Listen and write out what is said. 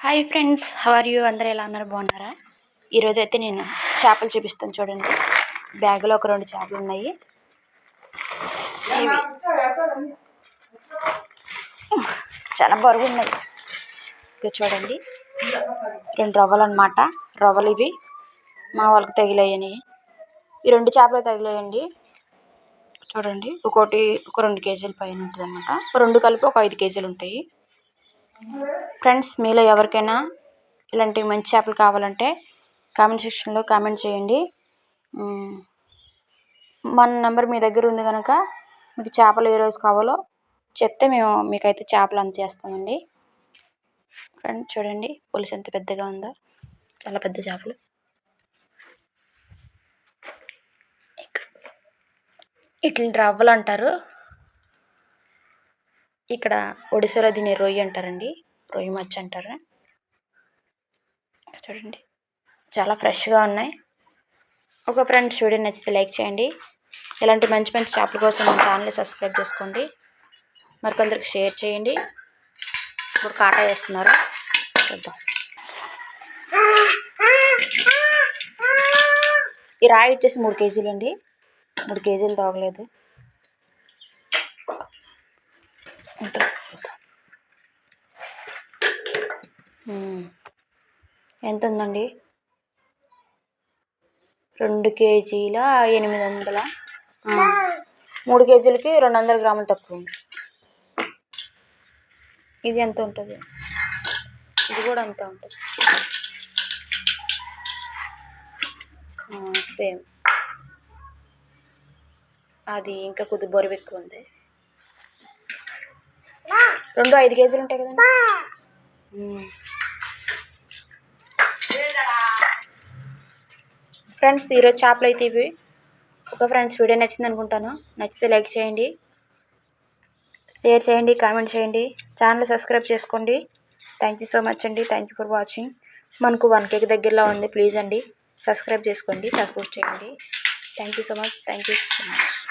Hi friends how are you అందరూ ఎలా ఉన్నారు? బాగున్నారా? ఈరోజు అయితే నేను చేపలు చూపిస్తాను చూడండి. బ్యాగ్లో ఒక రెండు చేపలు ఉన్నాయి. ఇవి. చాలా బరువు ఉన్నాయి ఇక చూడండి. రెండు రవ్వలు అనమాట రవ్వలు ఇవి. మా వాళ్ళకి తగిలాయని. ఈ రెండు చేపలు తగిలాయండి. చూడండి. ఒకటి ఒక రెండు కేజీల పైన ఉంటుంది అనమాట రెండు కలిపి ఒక ఐదు కేజీలు ఉంటాయి. ఫ్రెండ్స్ మీలో ఎవరికైనా ఇలాంటి మంచి చేపలు కావాలంటే కామెంట్ సెక్షన్లో కామెంట్ చేయండి. మన నెంబర్ మీ దగ్గర ఉంది కనుక మీకు చేపలు ఏ రోజు కావాలో చెప్తే మేము మీకైతే చేపలు అందజేస్తామండి ఫ్రెండ్స్ చూడండి పులుసు ఎంత పెద్దగా ఉందో. చాలా పెద్ద చేపలు. ఇట్లని రవ్వలు అంటారు. ఇక్కడ ఒడిశాలో దీన్ని రొయ్య అంటారండి. రొయ్య మచ్చ అంటారు. చూడండి. చాలా ఫ్రెష్గా ఉన్నాయి. ఒక ఫ్రెండ్స్ వీడియో నచ్చితే లైక్ చేయండి. ఇలాంటి మంచి మంచి చేపల కోసం మన ఛానల్ని సబ్స్క్రైబ్ చేసుకోండి. మరికొందరికి షేర్ చేయండి. ఇప్పుడు కాటా వేస్తున్నారు. చూద్దాం. ఈ రాయి వచ్చేసి మూడు కేజీలు అండి మూడు కేజీలు తోగలేదు. ఎంత ఉందండి రెండు కేజీల ఎనిమిది వందల మూడు కేజీలకి రెండు వందల గ్రాములు తక్కువ ఉంది. ఇది ఎంత ఉంటుంది? ఇది కూడా అంత ఉంటుంది. సేమ్. అది ఇంకా కొద్ది బరువు ఎక్కువ ఉంది. రెండు ఐదు కేజీలు ఉంటాయి కదండి. ఫ్రెండ్స్ ఈరోజు చేపలు అయితే ఇవి. ఒక ఫ్రెండ్స్ వీడియో నచ్చింది అనుకుంటాను. నచ్చితే లైక్ చేయండి షేర్ చేయండి కామెంట్ చేయండి. ఛానల్ సబ్స్క్రైబ్ చేసుకోండి. థ్యాంక్ యూ సో మచ్ అండి. థ్యాంక్ యూ ఫర్ వాచింగ్ మనకు వన్ కేక్ దగ్గరలో ఉంది. ప్లీజ్ అండి సబ్స్క్రైబ్ చేసుకోండి సపోర్ట్ చేయండి. Thank you so much thank you so much